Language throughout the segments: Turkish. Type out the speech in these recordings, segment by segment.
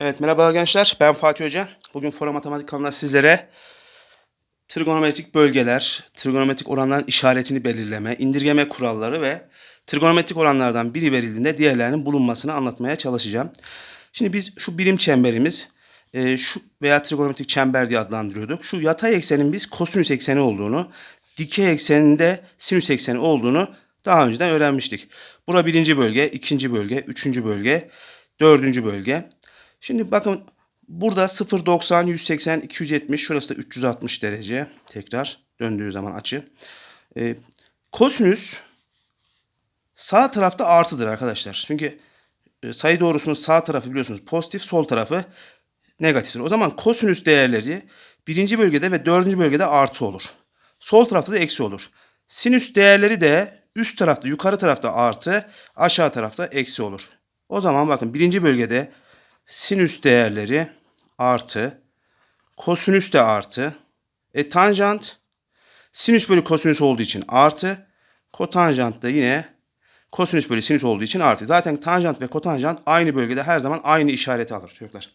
Evet merhabalar gençler. Ben Fatih Hoca. Bugün Fora Matematik kanalında sizlere trigonometrik bölgeler, trigonometrik oranların işaretini belirleme, indirgeme kuralları ve trigonometrik oranlardan biri verildiğinde diğerlerinin bulunmasını anlatmaya çalışacağım. Şimdi biz şu birim çemberimiz e, şu veya trigonometrik çember diye adlandırıyorduk. Şu yatay eksenin biz kosinüs ekseni olduğunu, dikey eksenin de sinüs ekseni olduğunu daha önceden öğrenmiştik. Bura birinci bölge, ikinci bölge, üçüncü bölge, dördüncü bölge. Şimdi bakın burada 0, 90, 180, 270 şurası da 360 derece tekrar döndüğü zaman açı. Ee, kosinüs sağ tarafta artıdır arkadaşlar. Çünkü e, sayı doğrusunun sağ tarafı biliyorsunuz pozitif sol tarafı negatiftir. O zaman kosinüs değerleri birinci bölgede ve dördüncü bölgede artı olur. Sol tarafta da eksi olur. Sinüs değerleri de üst tarafta yukarı tarafta artı aşağı tarafta eksi olur. O zaman bakın birinci bölgede sinüs değerleri artı, kosinüs de artı. E tanjant sinüs bölü kosinüs olduğu için artı, kotanjant da yine kosinüs bölü sinüs olduğu için artı. Zaten tanjant ve kotanjant aynı bölgede her zaman aynı işareti alır çocuklar.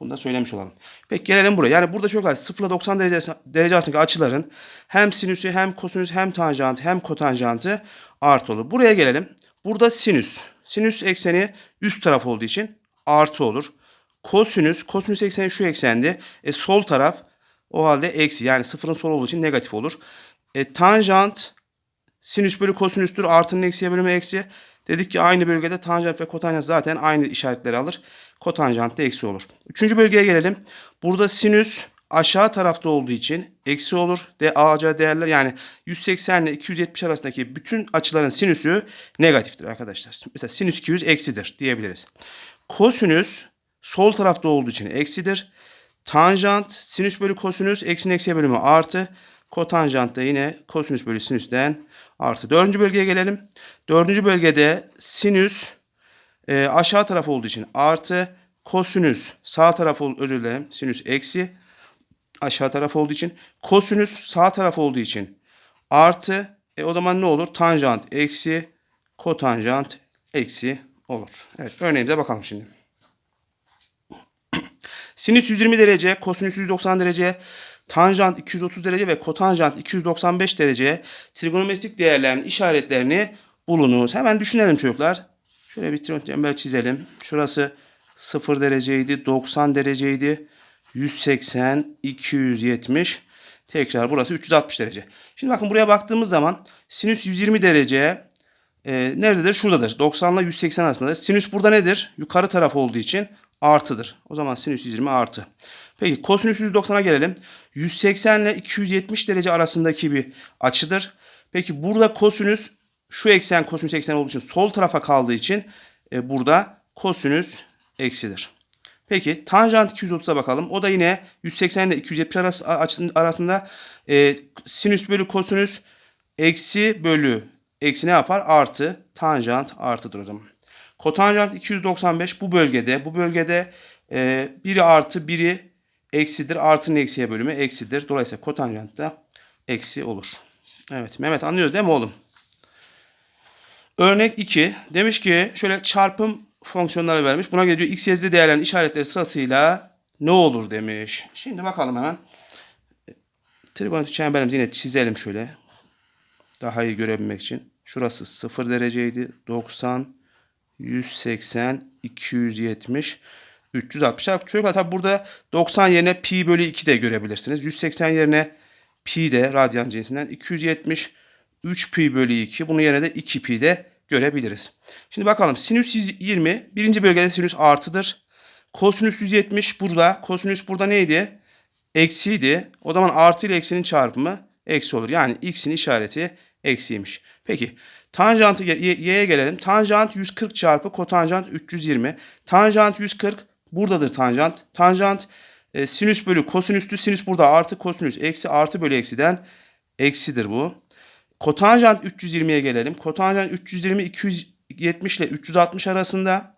Bunu da söylemiş olalım. Peki gelelim buraya. Yani burada çocuklar 0 ile 90 derece, derece arasındaki açıların hem sinüsü hem kosinüs hem tanjant hem kotanjantı artı olur. Buraya gelelim. Burada sinüs. Sinüs ekseni üst taraf olduğu için artı olur. Kosinüs, kosinüs ekseni şu eksendi. E, sol taraf o halde eksi yani sıfırın sol olduğu için negatif olur. E, tanjant sinüs bölü kosinüstür artının eksiye bölümü eksi. Dedik ki aynı bölgede tanjant ve kotanjant zaten aynı işaretleri alır. Kotanjant da eksi olur. Üçüncü bölgeye gelelim. Burada sinüs aşağı tarafta olduğu için eksi olur. De alacağı değerler yani 180 ile 270 arasındaki bütün açıların sinüsü negatiftir arkadaşlar. Mesela sinüs 200 eksidir diyebiliriz. Kosinüs sol tarafta olduğu için eksidir. Tanjant sinüs bölü kosinüs eksinin eksiye bölümü artı. Kotanjant da yine kosinüs bölü sinüsten artı. Dördüncü bölgeye gelelim. Dördüncü bölgede sinüs e, aşağı taraf olduğu için artı. Kosinüs sağ taraf özür dilerim. Sinüs eksi aşağı taraf olduğu için. Kosinüs sağ taraf olduğu için artı. E, o zaman ne olur? Tanjant eksi kotanjant eksi olur. Evet örneğimize bakalım şimdi. Sinüs 120 derece, kosinüs 190 derece, tanjant 230 derece ve kotanjant 295 derece trigonometrik değerlerin işaretlerini bulunuz. Hemen düşünelim çocuklar. Şöyle bir trigonometri çizelim. Şurası 0 dereceydi, 90 dereceydi, 180, 270. Tekrar burası 360 derece. Şimdi bakın buraya baktığımız zaman sinüs 120 derece e, nerededir? Şuradadır. 90 ile 180 arasındadır. Sinüs burada nedir? Yukarı taraf olduğu için artıdır. O zaman sinüs 120 artı. Peki kosinüs 190'a gelelim. 180 ile 270 derece arasındaki bir açıdır. Peki burada kosinüs şu eksen kosinüs eksen olduğu için sol tarafa kaldığı için e, burada kosinüs eksidir. Peki tanjant 230'a bakalım. O da yine 180 ile 270 arası, arasında e, sinüs bölü kosinüs eksi bölü eksi ne yapar? Artı. Tanjant artıdır o. Kotanjant 295 bu bölgede. Bu bölgede e, biri artı biri eksidir. Artının eksiye bölümü eksidir. Dolayısıyla kotanjant da eksi olur. Evet Mehmet anlıyoruz değil mi oğlum? Örnek 2. Demiş ki şöyle çarpım fonksiyonları vermiş. Buna göre x, y, z değerlerin işaretleri sırasıyla ne olur demiş. Şimdi bakalım hemen. Trigonometrik çemberimizi yine çizelim şöyle. Daha iyi görebilmek için. Şurası 0 dereceydi. 90, 180, 270, 360. Çocuklar tabi burada 90 yerine pi bölü 2 de görebilirsiniz. 180 yerine pi de radyan cinsinden 270, 3 pi bölü 2. Bunun yerine de 2 pi de görebiliriz. Şimdi bakalım sinüs 120 birinci bölgede sinüs artıdır. Kosinüs 170 burada. Kosinüs burada neydi? Eksiydi. O zaman artı ile eksinin çarpımı eksi olur. Yani x'in işareti eksiymiş. Peki tanjantı y'ye gelelim. Tanjant 140 çarpı kotanjant 320. Tanjant 140 buradadır tanjant. Tanjant e, sinüs bölü kosinüstü. Sinüs burada artı kosinüs eksi artı bölü eksiden eksidir bu. Kotanjant 320'ye gelelim. Kotanjant 320 270 ile 360 arasında.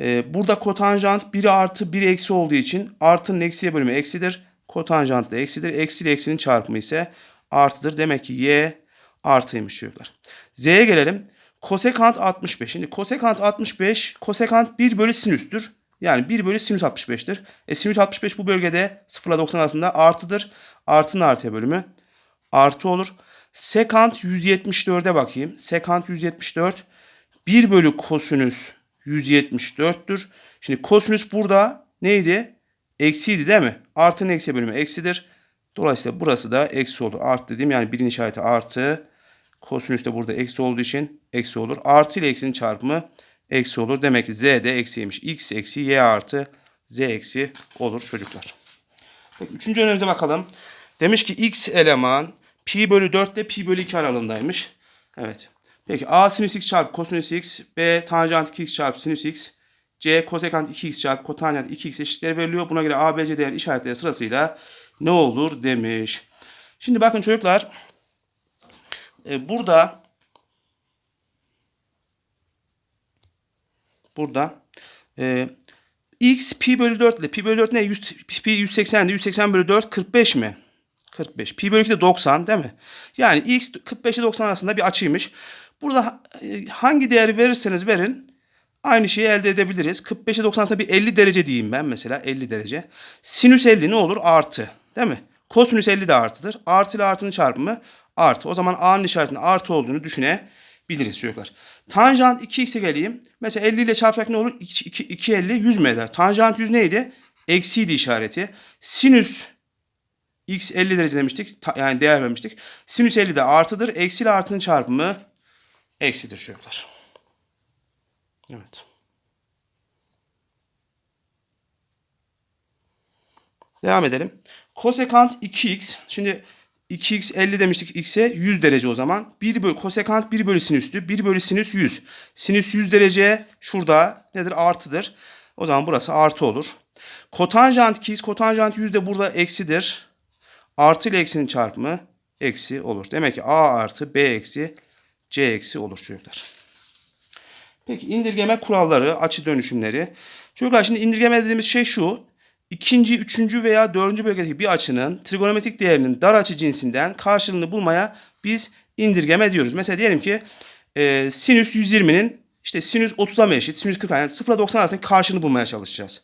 E, burada kotanjant 1 artı 1 eksi olduğu için artının eksiye bölümü eksidir. Kotanjant da eksidir. Eksi ile eksinin çarpımı ise artıdır. Demek ki y artıymış çocuklar. Z'ye gelelim. Kosekant 65. Şimdi kosekant 65, kosekant 1 bölü sinüstür. Yani 1 bölü sinüs 65'tir. E sinüs 65 bu bölgede 0 ile 90 arasında artıdır. Artının artıya bölümü artı olur. Sekant 174'e bakayım. Sekant 174 1 bölü kosinüs 174'tür. Şimdi kosinüs burada neydi? Eksiydi değil mi? Artının eksiye bölümü eksidir. Dolayısıyla burası da eksi olur. Artı dediğim yani birin işareti artı. Kosinüs de burada eksi olduğu için eksi olur. Artı ile eksinin çarpımı eksi olur. Demek ki z de eksiymiş. x eksi y artı z eksi olur çocuklar. Peki, üçüncü örneğimize bakalım. Demiş ki x eleman pi bölü 4 ile pi bölü 2 aralığındaymış. Evet. Peki a sinüs x çarpı kosinüs x, b tanjant 2x çarpı sinüs x, c kosekant 2x çarpı kotanjant 2x eşitleri veriliyor. Buna göre a, b, c değer işaretleri sırasıyla ne olur demiş. Şimdi bakın çocuklar. E, burada burada e, x pi bölü 4 ile pi bölü 4 ne? 100, pi 180'di. 180 bölü 4 45 mi? 45. Pi bölü 2 de 90 değil mi? Yani x 45 ile 90 arasında bir açıymış. Burada e, hangi değeri verirseniz verin aynı şeyi elde edebiliriz. 45 ile 90 arasında bir 50 derece diyeyim ben mesela 50 derece. Sinüs 50 ne olur? Artı. Değil mi? Kosinüs 50 de artıdır. Artı ile artının çarpımı artı. O zaman a'nın işaretinin artı olduğunu düşünebiliriz çocuklar. Tanjant 2x'e geleyim. Mesela 50 ile çarpsak ne olur? 2, 2, 2 50 100 mü eder? Tanjant 100 neydi? Eksiydi işareti. Sinüs x 50 derece demiştik. Yani değer vermiştik. Sinüs 50 de artıdır. Eksi ile artının çarpımı eksidir çocuklar. Evet. Devam edelim. Kosekant 2x. Şimdi 2x 50 demiştik x'e 100 derece o zaman. 1 bölü kosekant 1 bölü sinüstü. 1 bölü sinüs 100. Sinüs 100 derece şurada nedir? Artıdır. O zaman burası artı olur. Kotanjant 2x kotanjant 100 de burada eksidir. Artı ile eksinin çarpımı eksi olur. Demek ki a artı b eksi c eksi olur çocuklar. Peki indirgeme kuralları, açı dönüşümleri. Çocuklar şimdi indirgeme dediğimiz şey şu. İkinci, üçüncü veya dördüncü bölgedeki bir açının trigonometrik değerinin dar açı cinsinden karşılığını bulmaya biz indirgeme diyoruz. Mesela diyelim ki e, sinüs 120'nin işte sinüs 30'a mı eşit, sinüs 40'a yani 0 ile 90 arasında karşılığını bulmaya çalışacağız.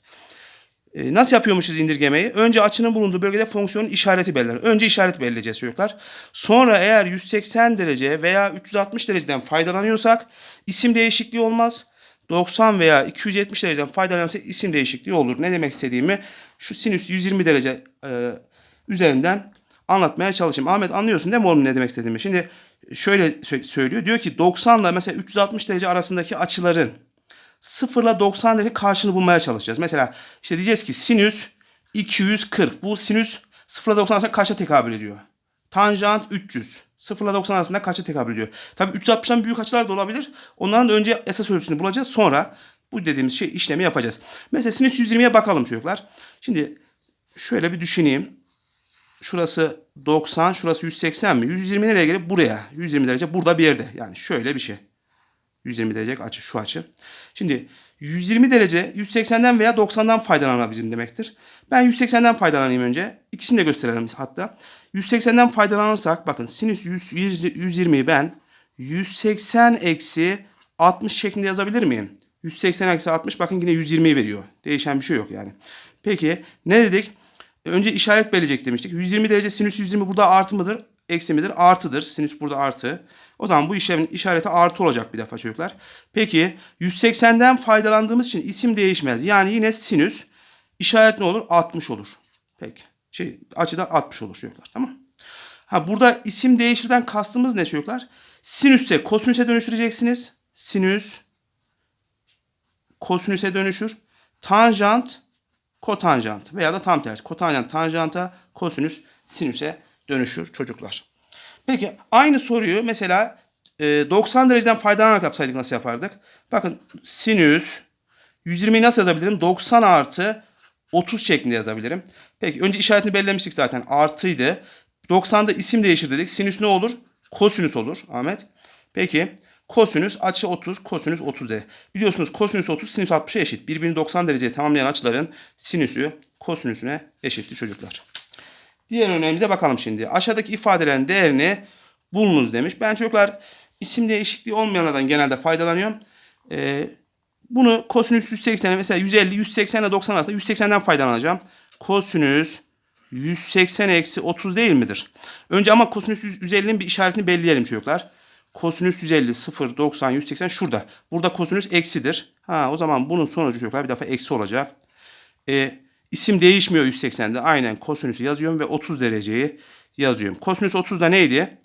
E, nasıl yapıyormuşuz indirgemeyi? Önce açının bulunduğu bölgede fonksiyonun işareti belirlenir. Önce işaret belirleyeceğiz çocuklar. Sonra eğer 180 derece veya 360 dereceden faydalanıyorsak isim değişikliği olmaz. 90 veya 270 dereceden faydalanırsak isim değişikliği olur. Ne demek istediğimi şu sinüs 120 derece e, üzerinden anlatmaya çalışayım. Ahmet anlıyorsun değil mi oğlum ne demek istediğimi? Şimdi şöyle sö- söylüyor. Diyor ki 90 ile mesela 360 derece arasındaki açıların 0 ile 90 derece karşını bulmaya çalışacağız. Mesela işte diyeceğiz ki sinüs 240. Bu sinüs 0 ile 90 arasında kaça tekabül ediyor? Tanjant 300. 0 ile 90 arasında kaça tekabül ediyor? Tabii 360'dan büyük açılar da olabilir. Onların da önce esas ölçüsünü bulacağız. Sonra bu dediğimiz şey işlemi yapacağız. Mesela sinüs 120'ye bakalım çocuklar. Şimdi şöyle bir düşüneyim. Şurası 90, şurası 180 mi? 120 nereye gelir? Buraya. 120 derece burada bir yerde. Yani şöyle bir şey. 120 derece açı şu açı. Şimdi 120 derece 180'den veya 90'dan faydalanabilirim demektir. Ben 180'den faydalanayım önce. İkisini de gösterelim hatta. 180'den faydalanırsak bakın sinüs 100, 120'yi ben 180 eksi 60 şeklinde yazabilir miyim? 180 eksi 60 bakın yine 120'yi veriyor. Değişen bir şey yok yani. Peki ne dedik? Önce işaret belirleyecek demiştik. 120 derece sinüs 120 burada artı mıdır? Eksi midir? Artıdır. Sinüs burada artı. O zaman bu işlemin işareti artı olacak bir defa çocuklar. Peki 180'den faydalandığımız için isim değişmez. Yani yine sinüs işaret ne olur? 60 olur. Peki. Şey, açıda 60 olur çocuklar. Tamam. Ha burada isim değişirden kastımız ne çocuklar? Sinüsse kosinüse dönüştüreceksiniz. Sinüs kosinüse dönüşür. Tanjant kotanjant veya da tam tersi. Kotanjant tanjanta, kosinüs sinüse dönüşür çocuklar. Peki aynı soruyu mesela e, 90 dereceden faydalanarak yapsaydık nasıl yapardık? Bakın sinüs 120'yi nasıl yazabilirim? 90 artı 30 şeklinde yazabilirim. Peki önce işaretini belirlemiştik zaten. Artıydı. 90'da isim değişir dedik. Sinüs ne olur? Kosinüs olur Ahmet. Peki kosinüs açı 30, kosinüs 30 de. Biliyorsunuz kosinüs 30 sinüs 60'a eşit. Birbirini 90 dereceye tamamlayan açıların sinüsü kosinüsüne eşittir çocuklar. Diğer örneğimize bakalım şimdi. Aşağıdaki ifadelerin değerini bulunuz demiş. Ben çocuklar isim değişikliği olmayanlardan genelde faydalanıyorum. Ee, Bunu kosinüs 180'e mesela 150, 180 ile 90 arasında 180'den faydalanacağım. Kosinüs 180 eksi 30 değil midir? Önce ama kosinüs 150'nin bir işaretini belirleyelim çocuklar. Kosinüs 150, 0, 90, 180 şurada. Burada kosinüs eksidir. Ha o zaman bunun sonucu çocuklar bir defa eksi olacak. E, isim değişmiyor 180'de. Aynen kosinüsü yazıyorum ve 30 dereceyi yazıyorum. Kosinüs 30 da neydi?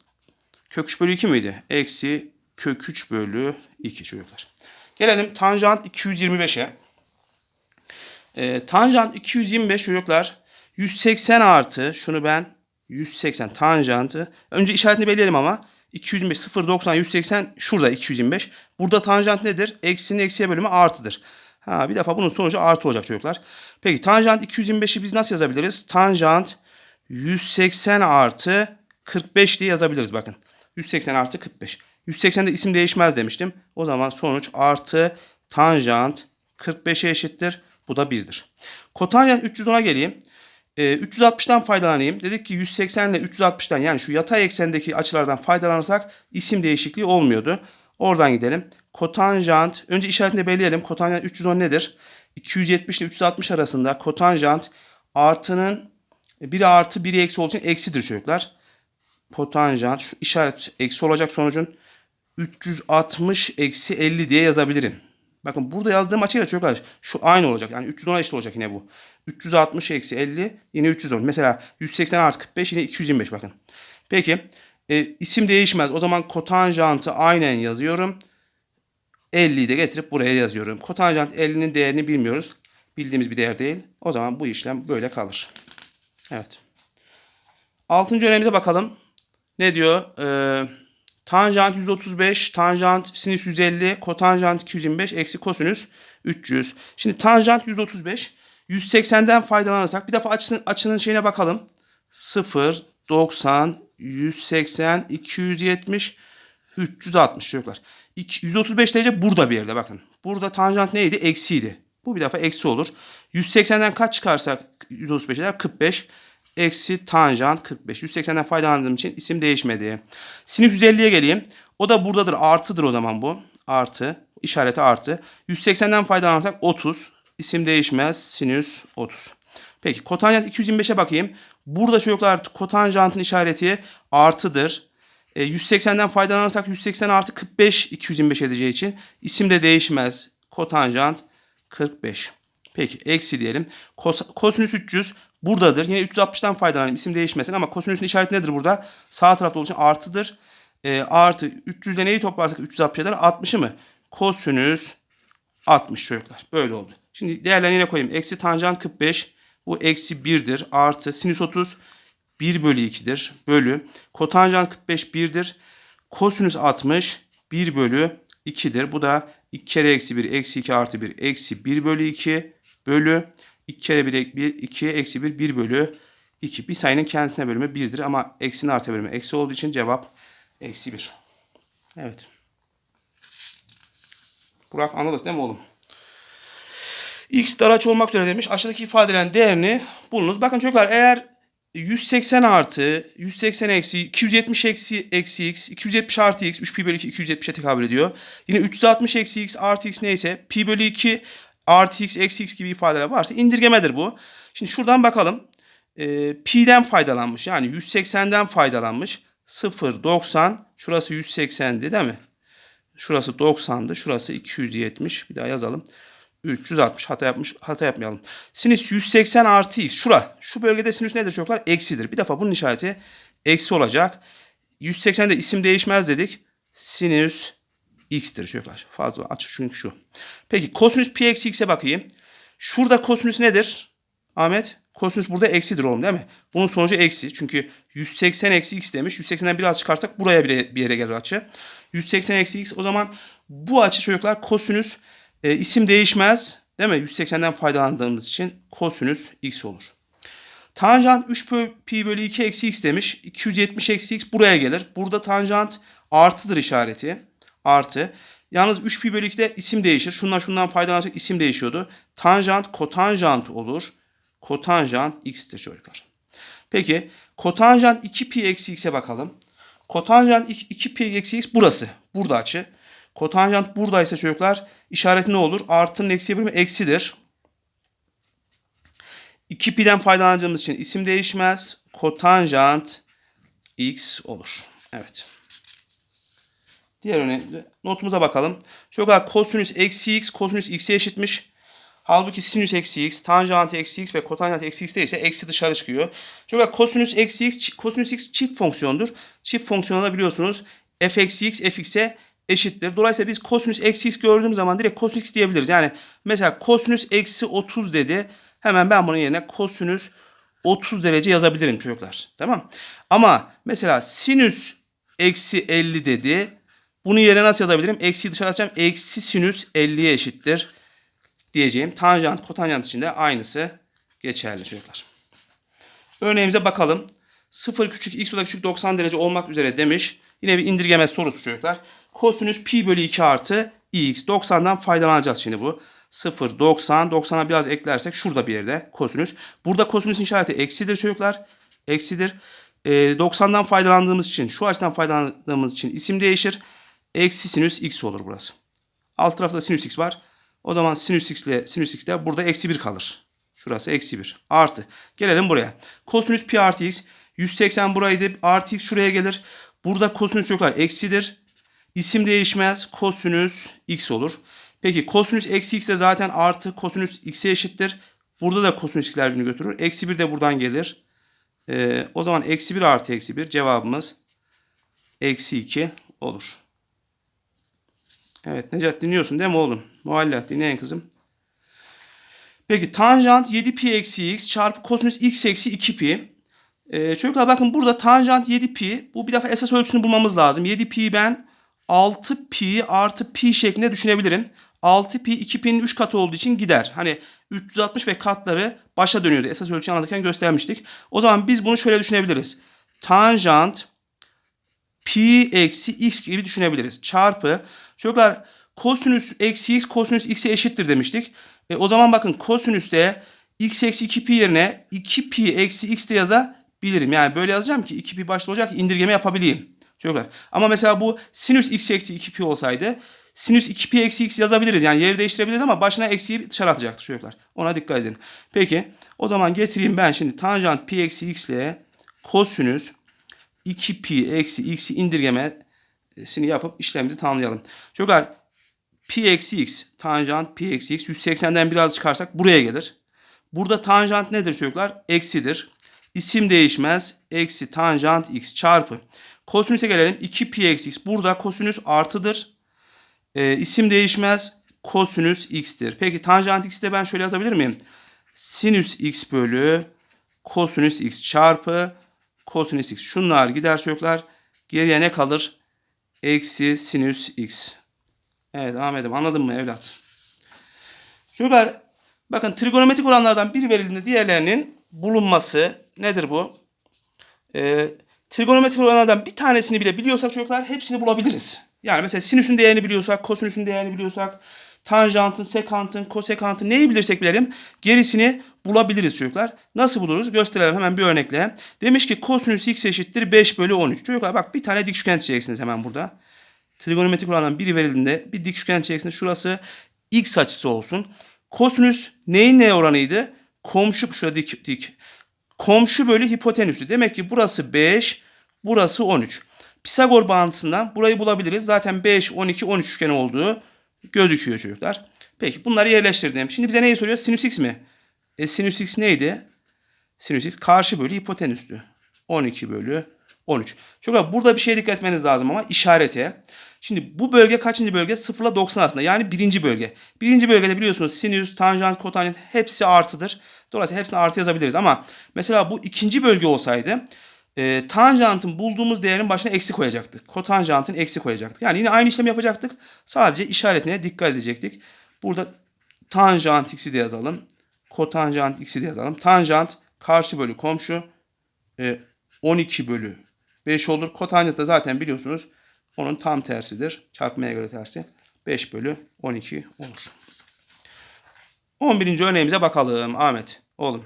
Kök 3 bölü 2 miydi? Eksi kök 3 bölü 2 çocuklar. Gelelim tanjant 225'e. E, tanjant 225 çocuklar 180 artı şunu ben 180 tanjantı. Önce işaretini belirleyelim ama 225 0 90 180 şurada 225. Burada tanjant nedir? Eksinin eksiye bölümü artıdır. Ha bir defa bunun sonucu artı olacak çocuklar. Peki tanjant 225'i biz nasıl yazabiliriz? Tanjant 180 artı 45 diye yazabiliriz bakın. 180 artı 45. 180'de isim değişmez demiştim. O zaman sonuç artı tanjant 45'e eşittir. Bu da 1'dir. Kotanjant 310'a geleyim. Ee, 360'tan faydalanayım. Dedik ki 180 ile 360'tan yani şu yatay eksendeki açılardan faydalanırsak isim değişikliği olmuyordu. Oradan gidelim. Kotanjant önce işaretini belirleyelim. Kotanjant 310 nedir? 270 ile 360 arasında kotanjant artının biri artı biri eksi olduğu için eksidir çocuklar. Kotanjant şu işaret eksi olacak sonucun 360 eksi 50 diye yazabilirim. Bakın burada yazdığım açıyla çocuklar şu aynı olacak. Yani 310'a eşit olacak yine bu. 360 eksi 50 yine 310. Mesela 180 artı 45 yine 225 bakın. Peki e, isim değişmez. O zaman kotanjantı aynen yazıyorum. 50'yi de getirip buraya yazıyorum. Kotanjant 50'nin değerini bilmiyoruz. Bildiğimiz bir değer değil. O zaman bu işlem böyle kalır. Evet. Altıncı örneğimize bakalım. Ne diyor? Ee, tanjant 135, tanjant sinüs 150, kotanjant 225, eksi kosinüs 300. Şimdi tanjant 135. 180'den faydalanırsak bir defa açının, açının şeyine bakalım. 0, 90, 180, 270, 360 çocuklar. 135 derece burada bir yerde bakın. Burada tanjant neydi? Eksiydi. Bu bir defa eksi olur. 180'den kaç çıkarsak 135 eder? 45. Eksi tanjant 45. 180'den faydalandığım için isim değişmedi. Sinüs 150'ye geleyim. O da buradadır. Artıdır o zaman bu. Artı. İşareti artı. 180'den faydalanırsak 30. İsim değişmez. Sinüs 30. Peki kotanjant 225'e bakayım. Burada çocuklar kotanjantın işareti artıdır. E, 180'den faydalanırsak 180 artı 45 225 edeceği için isim de değişmez. Kotanjant 45. Peki eksi diyelim. Kos, kosinüs 300 buradadır. Yine 360'tan faydalanayım. İsim değişmesin ama kosinüsün işareti nedir burada? Sağ tarafta olduğu için artıdır. E, artı 300 ile neyi toplarsak 360 eder? 60'ı mı? Kosinüs 60 çocuklar. Böyle oldu. Şimdi değerlerini yine koyayım. Eksi tanjant 45. Bu eksi 1'dir. Artı sinüs 30 1 bölü 2'dir. Bölü. Kotanjant 45 1'dir. Kosinüs 60 1 bölü 2'dir. Bu da 2 kere eksi 1 eksi 2 artı 1 eksi 1 bölü 2 bölü 2 kere 1, 1 2 eksi 1 1 bölü 2. Bir sayının kendisine bölümü 1'dir ama eksinin artı bölümü eksi olduğu için cevap eksi 1. Evet. Burak anladık değil mi oğlum? X daraç olmak üzere demiş. Aşağıdaki ifadelerin değerini bulunuz. Bakın çocuklar eğer 180 artı 180 eksi 270 eksi eksi x 270 artı x 3 pi bölü 2 270'e tekabül ediyor. Yine 360 eksi x artı x neyse pi bölü 2 artı x x gibi ifadeler varsa indirgemedir bu. Şimdi şuradan bakalım. E, pi'den faydalanmış yani 180'den faydalanmış. 0 90 şurası 180'di değil mi? Şurası 90'dı. Şurası 270. Bir daha yazalım. 360 hata yapmış hata yapmayalım. Sinüs 180 artı x şura. Şu bölgede sinüs nedir çocuklar? Eksidir. Bir defa bunun işareti eksi olacak. 180'de isim değişmez dedik. Sinüs x'tir çocuklar. Fazla açık çünkü şu. Peki kosinüs pi eksi x'e bakayım. Şurada kosinüs nedir? Ahmet kosinüs burada eksidir oğlum değil mi? Bunun sonucu eksi. Çünkü 180 eksi x demiş. 180'den biraz çıkarsak buraya bir yere gelir açı. 180 eksi x o zaman bu açı çocuklar kosinüs e, isim değişmez. Değil mi? 180'den faydalandığımız için kosinüs x olur. Tanjant 3 pi bölü 2 eksi x demiş. 270 eksi x buraya gelir. Burada tanjant artıdır işareti. Artı. Yalnız 3 pi bölü 2'de isim değişir. Şundan şundan faydalanacak isim değişiyordu. Tanjant kotanjant olur. Kotanjant x'tir çocuklar. Peki kotanjant 2 pi eksi x'e bakalım. Kotanjant 2 pi eksi x burası. Burada açı. Kotanjant buradaysa çocuklar işareti ne olur? Artının eksiye bölümü eksidir. 2 pi'den faydalanacağımız için isim değişmez. Kotanjant x olur. Evet. Diğer örneğinde notumuza bakalım. Çocuklar kosinüs eksi x kosinüs x'e eşitmiş. Halbuki sinüs eksi x, tanjant eksi x ve kotanjant eksi x değilse eksi dışarı çıkıyor. Çocuklar kosinüs eksi x, kosinüs x çift fonksiyondur. Çift fonksiyonda biliyorsunuz f eksi x fx'e eşittir. Dolayısıyla biz kosinüs eksi x gördüğümüz zaman direkt kosinüs x diyebiliriz. Yani mesela kosinüs eksi 30 dedi. Hemen ben bunun yerine kosinüs 30 derece yazabilirim çocuklar. Tamam. Ama mesela sinüs eksi 50 dedi. Bunun yerine nasıl yazabilirim? Eksiyi dışarı atacağım. Eksi sinüs 50'ye eşittir diyeceğim. Tanjant, kotanjant için de aynısı geçerli çocuklar. Örneğimize bakalım. 0 küçük x o da küçük 90 derece olmak üzere demiş. Yine bir indirgeme sorusu çocuklar. Kosinüs pi bölü 2 artı x. 90'dan faydalanacağız şimdi bu. 0, 90. 90'a biraz eklersek şurada bir yerde kosinüs. Burada kosinüsün işareti eksidir çocuklar. Eksidir. Ee, 90'dan faydalandığımız için, şu açıdan faydalandığımız için isim değişir. Eksi sinüs x olur burası. Alt tarafta sinüs x var. O zaman sinüs x ile sinüs x de burada eksi 1 kalır. Şurası eksi 1. Artı. Gelelim buraya. Kosinüs pi artı x. 180 buraydı. Artı x şuraya gelir. Burada kosinüs çocuklar eksidir. İsim değişmez. Kosinüs x olur. Peki kosinüs eksi x de zaten artı kosinüs x'e eşittir. Burada da kosinüs x'ler birbirini götürür. Eksi 1 de buradan gelir. Ee, o zaman eksi 1 artı eksi 1 cevabımız eksi 2 olur. Evet Necat dinliyorsun değil mi oğlum? Mualla dinleyin kızım. Peki tanjant 7pi eksi x çarpı kosinüs x eksi 2pi. Ee, çocuklar bakın burada tanjant 7pi. Bu bir defa esas ölçüsünü bulmamız lazım. 7pi ben 6pi artı pi şeklinde düşünebilirim. 6pi 2pi'nin 3 katı olduğu için gider. Hani 360 ve katları başa dönüyordu. Esas ölçüyü anlatırken göstermiştik. O zaman biz bunu şöyle düşünebiliriz. Tanjant pi eksi x gibi düşünebiliriz. Çarpı çocuklar kosinüs eksi x kosinüs x'e eşittir demiştik. E, o zaman bakın kosinüste x eksi 2pi yerine 2pi eksi x de yazabilirim. Yani böyle yazacağım ki 2pi başta olacak indirgeme yapabileyim. Çocuklar. Ama mesela bu sinüs x eksi 2pi olsaydı sinüs 2pi eksi x yazabiliriz. Yani yeri değiştirebiliriz ama başına eksiyi dışarı atacaktır çocuklar. Ona dikkat edin. Peki o zaman getireyim ben şimdi tanjant pi eksi x ile kosinüs 2pi eksi x'i indirgemesini yapıp işlemimizi tamamlayalım. Çocuklar pi eksi x tanjant pi eksi x 180'den biraz çıkarsak buraya gelir. Burada tanjant nedir çocuklar? Eksidir. İsim değişmez. Eksi tanjant x çarpı. Kosinüse gelelim. 2 pi eksi x. Burada kosinüs artıdır. Ee, isim değişmez. Kosinüs x'tir. Peki tanjant x'i de ben şöyle yazabilir miyim? Sinüs x bölü kosinüs x çarpı kosinüs x. Şunlar gider çocuklar. Geriye ne kalır? Eksi sinüs x. Evet Ahmet'im anladın mı evlat? Çocuklar bakın trigonometrik oranlardan biri verildiğinde diğerlerinin bulunması nedir bu? Ee, trigonometrik oranlardan bir tanesini bile biliyorsak çocuklar hepsini bulabiliriz. Yani mesela sinüsün değerini biliyorsak, kosinüsün değerini biliyorsak, tanjantın, sekantın, kosekantın neyi bilirsek bilelim gerisini bulabiliriz çocuklar. Nasıl buluruz? Gösterelim hemen bir örnekle. Demiş ki kosinüs x eşittir 5 bölü 13. Çocuklar bak bir tane dik üçgen çizeceksiniz hemen burada. Trigonometrik orandan biri verildiğinde bir dik üçgen çizeceksiniz. Şurası x açısı olsun. Kosinüs neyin neye oranıydı? Komşu şurada dik, dik. Komşu bölü hipotenüsü. Demek ki burası 5, burası 13. Pisagor bağıntısından burayı bulabiliriz. Zaten 5, 12, 13 üçgeni olduğu gözüküyor çocuklar. Peki bunları yerleştirdim. Şimdi bize neyi soruyor? Sinüs x mi? E sinüs x neydi? Sinüs x karşı bölü hipotenüstü. 12 bölü 13. Çocuklar burada bir şeye dikkat etmeniz lazım ama işarete. Şimdi bu bölge kaçıncı bölge? 0 ile 90 arasında. Yani birinci bölge. Birinci bölgede biliyorsunuz sinüs, tanjant, kotanjant hepsi artıdır. Dolayısıyla hepsini artı yazabiliriz. Ama mesela bu ikinci bölge olsaydı e, tanjantın bulduğumuz değerin başına eksi koyacaktık. Kotanjantın eksi koyacaktık. Yani yine aynı işlemi yapacaktık. Sadece işaretine dikkat edecektik. Burada tanjant x'i de yazalım. Kotanjant x'i de yazalım. Tanjant karşı bölü komşu e, 12 bölü 5 olur. Kotanjant da zaten biliyorsunuz onun tam tersidir. Çarpmaya göre tersi. 5 bölü 12 olur. 11. örneğimize bakalım Ahmet. Oğlum.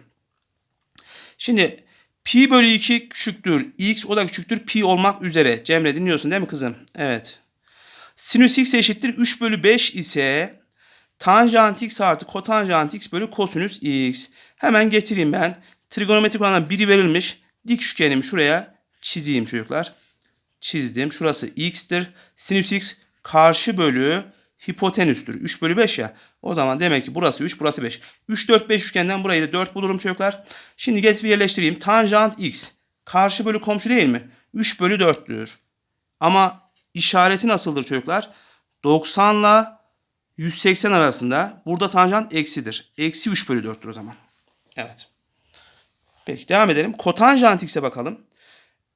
Şimdi pi bölü 2 küçüktür. x o da küçüktür pi olmak üzere. Cemre dinliyorsun değil mi kızım? Evet. Sinüs x eşittir 3 bölü 5 ise tanjant x artı kotanjant x bölü kosinüs x. Hemen getireyim ben. Trigonometrik olandan biri verilmiş. Dik üçgenimi şuraya çizeyim çocuklar. Çizdim. Şurası x'tir. Sinüs x karşı bölü hipotenüstür. 3 bölü 5 ya. O zaman demek ki burası 3, burası 5. 3, 4, 5 üçgenden burayı da 4 bulurum çocuklar. Şimdi getirip yerleştireyim. Tanjant x. Karşı bölü komşu değil mi? 3 bölü 4'tür. Ama işareti nasıldır çocuklar? 90 ile 180 arasında. Burada tanjant eksidir. Eksi 3 bölü 4'tür o zaman. Evet. Peki devam edelim. Kotanjant x'e bakalım.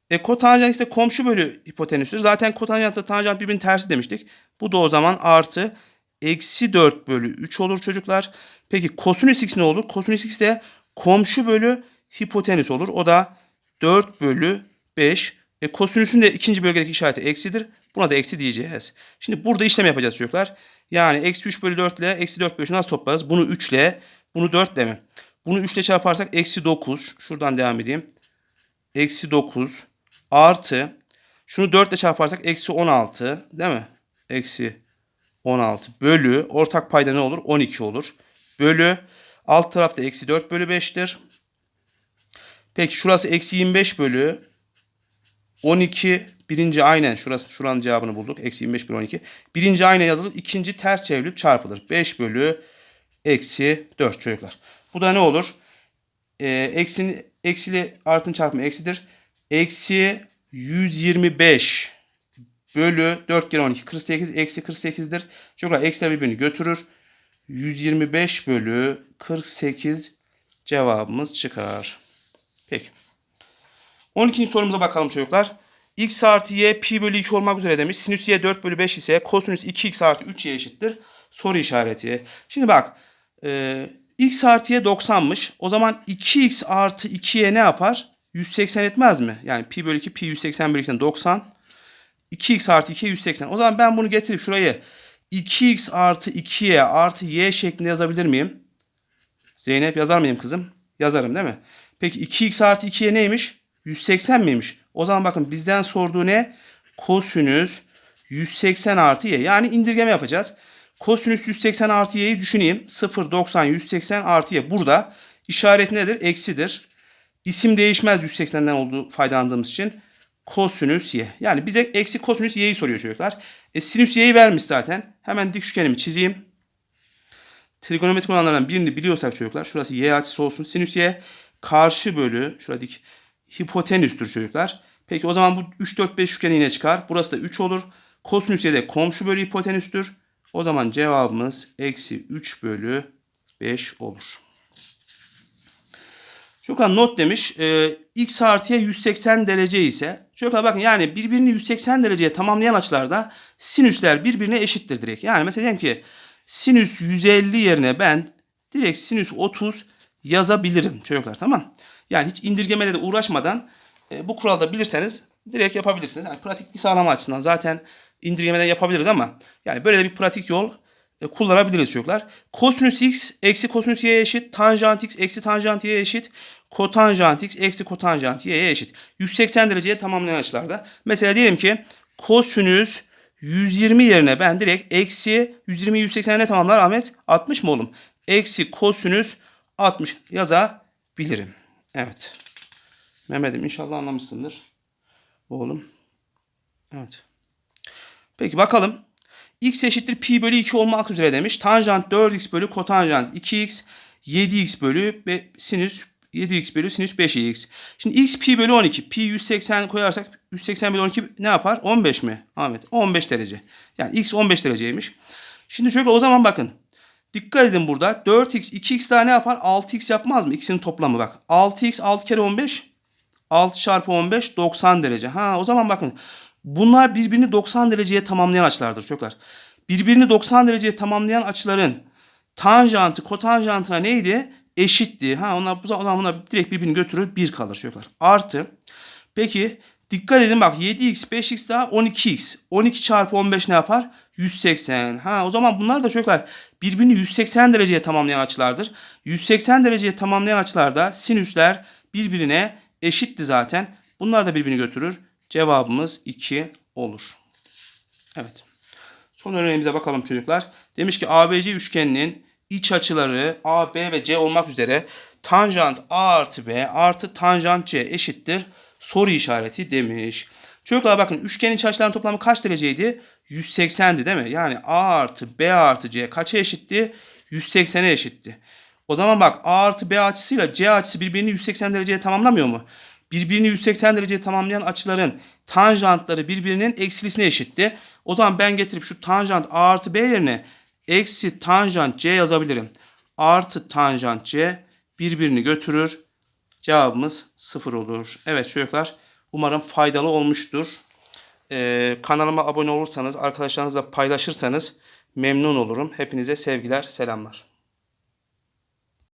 E, kotanjant de komşu bölü hipotenüstür. Zaten kotanjantla tanjant birbirinin tersi demiştik. Bu da o zaman artı eksi 4 bölü 3 olur çocuklar. Peki kosinüs x ne olur? Kosinüs x de komşu bölü hipotenüs olur. O da 4 bölü 5. E, kosinüsün de ikinci bölgedeki işareti eksidir. Buna da eksi diyeceğiz. Şimdi burada işlem yapacağız çocuklar. Yani eksi 3 bölü 4 ile eksi 4 bölü 3'ü nasıl toplarız? Bunu 3 ile, bunu 4 ile mi? Bunu 3 ile çarparsak eksi 9. Şuradan devam edeyim. Eksi 9 artı şunu 4 ile çarparsak eksi 16 değil mi? Eksi 16 bölü ortak payda ne olur? 12 olur. Bölü alt tarafta eksi 4 bölü 5'tir. Peki şurası eksi 25 bölü 12 birinci aynen şurası şuranın cevabını bulduk. Eksi 25 bölü 12. Birinci aynen yazılır. ikinci ters çevrilip çarpılır. 5 bölü eksi 4 çocuklar. Bu da ne olur? Ee, eksini, eksili artın çarpımı eksidir. Eksi 125 bölü 4 kere 12 48 eksi 48'dir. Çocuklar eksiler birbirini götürür. 125 bölü 48 cevabımız çıkar. Peki. 12. sorumuza bakalım çocuklar. x artı y pi bölü 2 olmak üzere demiş. Sinüs y 4 bölü 5 ise kosinüs 2x artı 3y eşittir. Soru işareti. Şimdi bak. E, x artı y 90'mış. O zaman 2x artı 2y ne yapar? 180 etmez mi? Yani pi bölü 2 pi 180 bölü 2'den 90. 2x artı 2 180. O zaman ben bunu getirip şurayı 2x artı 2y artı y şeklinde yazabilir miyim? Zeynep yazar mıyım kızım? Yazarım değil mi? Peki 2x artı 2y neymiş? 180 miymiş? O zaman bakın bizden sorduğu ne? Kosinüs 180 artı y. Yani indirgeme yapacağız. Kosinüs 180 artı y'yi düşüneyim. 0, 90, 180 artı y. Burada işaret nedir? Eksidir. İsim değişmez 180'den olduğu faydalandığımız için. Kosinüs y. Yani bize eksi kosinüs y'yi soruyor çocuklar. E, sinüs y'yi vermiş zaten. Hemen dik üçgenimi çizeyim. Trigonometrik olanlardan birini biliyorsak çocuklar. Şurası y açısı olsun. Sinüs y karşı bölü. Şuradaki hipotenüstür çocuklar. Peki o zaman bu 3, 4, 5 üçgeni yine çıkar. Burası da 3 olur. Kosinüs y de komşu bölü hipotenüstür. O zaman cevabımız eksi 3 bölü 5 olur. Çocuklar not demiş. E, x artıya 180 derece ise çocuklar bakın yani birbirini 180 dereceye tamamlayan açılarda sinüsler birbirine eşittir direkt. Yani mesela diyelim ki sinüs 150 yerine ben direkt sinüs 30 yazabilirim çocuklar tamam. Yani hiç indirgemeyle de uğraşmadan e, bu kuralda bilirseniz direkt yapabilirsiniz. Yani pratiklik sağlama açısından zaten indirgemeden yapabiliriz ama yani böyle bir pratik yol kullanabiliriz çocuklar. Kosinüs x eksi kosinüs y eşit. Tanjant x eksi tanjant y eşit. Kotanjant x eksi kotanjant y'ye eşit. 180 dereceye tamamlayan açılarda. Mesela diyelim ki kosinüs 120 yerine ben direkt eksi 120 180'e ne tamamlar Ahmet? 60 mı oğlum? Eksi kosinüs 60 yazabilirim. Evet. Mehmet'im inşallah anlamışsındır. Oğlum. Evet. Peki bakalım. X eşittir pi bölü 2 olmak üzere demiş. Tanjant 4x bölü kotanjant 2x 7x bölü ve sinüs 7x bölü sinüs 5x. Şimdi x pi bölü 12. Pi 180 koyarsak 180 bölü 12 ne yapar? 15 mi? Ahmet 15 derece. Yani x 15 dereceymiş. Şimdi şöyle o zaman bakın. Dikkat edin burada. 4x 2x daha ne yapar? 6x yapmaz mı? X'in toplamı bak. 6x 6 kere 15. 6 çarpı 15 90 derece. Ha o zaman bakın. Bunlar birbirini 90 dereceye tamamlayan açılardır çocuklar. Birbirini 90 dereceye tamamlayan açıların tanjantı kotanjantına neydi? Eşitti. Ha onlar bu zaman bunlar direkt birbirini götürür 1 kalır çocuklar. Artı peki dikkat edin bak 7x 5x daha 12x. 12 çarpı 15 ne yapar? 180. Ha o zaman bunlar da çocuklar birbirini 180 dereceye tamamlayan açılardır. 180 dereceye tamamlayan açılarda sinüsler birbirine eşitti zaten. Bunlar da birbirini götürür. Cevabımız 2 olur. Evet. Son örneğimize bakalım çocuklar. Demiş ki ABC üçgeninin iç açıları A, B ve C olmak üzere tanjant A artı B artı tanjant C eşittir soru işareti demiş. Çocuklar bakın üçgenin iç açılarının toplamı kaç dereceydi? 180'di değil mi? Yani A artı B artı C kaça eşitti? 180'e eşitti. O zaman bak A artı B açısıyla C açısı birbirini 180 dereceye tamamlamıyor mu? Birbirini 180 dereceye tamamlayan açıların tanjantları birbirinin eksilisine eşitti. O zaman ben getirip şu tanjant A artı B yerine eksi tanjant C yazabilirim. Artı tanjant C birbirini götürür. Cevabımız 0 olur. Evet çocuklar umarım faydalı olmuştur. Ee, kanalıma abone olursanız arkadaşlarınızla paylaşırsanız memnun olurum. Hepinize sevgiler selamlar.